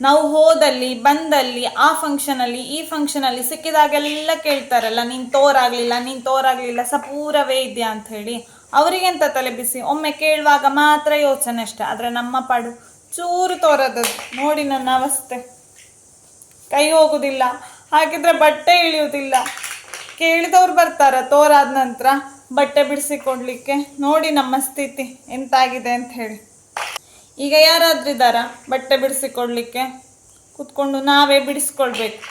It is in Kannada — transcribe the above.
ನಾವು ಹೋದಲ್ಲಿ, ಬಂದಲ್ಲಿ, ಆ ಫಂಕ್ಷನಲ್ಲಿ ಈ ಫಂಕ್ಷನಲ್ಲಿ ಸಿಕ್ಕಿದಾಗೆಲ್ಲ ಕೇಳ್ತಾರಲ್ಲ, ನೀನು ತೋರಾಗ್ಲಿಲ್ಲ ನೀನು ತೋರಾಗ್ಲಿಲ್ಲ, ಸಪೂರವೇ ಇದೆಯಾ? ಅಂತ ಹೇಳಿ ಅವರಿಗೆಂತ ತಲೆ ಬಿಸಿ. ಒಮ್ಮೆ ಕೇಳುವಾಗ ಮಾತ್ರ ಯೋಚನೆ ಅಷ್ಟೆ. ಆದರೆ ನಮ್ಮ ಪಾಡು ಚೂರು ತೋರದ. ನೋಡಿ ನನ್ನ ಅವಸ್ಥೆ. ಕೈ ಹೋಗುದಿಲ್ಲ. ಹಾಗಿದ್ರೆ ಬಟ್ಟೆ ಇಳಿಯುವುದಿಲ್ಲ. ಕೇಳಿದವ್ರು ಬರ್ತಾರ ತೋರಾದ ನಂತರ ಬಟ್ಟೆ ಬಿಡಿಸಿಕೊಡ್ಲಿಕ್ಕೆ. ನೋಡಿ ನಮ್ಮ ಸ್ಥಿತಿ ಎಂತಾಗಿದೆ ಅಂತ ಹೇಳಿ. ಈಗ ಯಾರಾದ್ರೂ ಇದ್ದಾರಾ? ಬಟ್ಟೆ ಬಿಡಿಸಿಕೊಡ್ಲಿಕ್ಕೆ? ಕುತ್ಕೊಂಡು ನಾವೇ ಬಿಡಿಸ್ಕೊಳ್ಬೇಕು.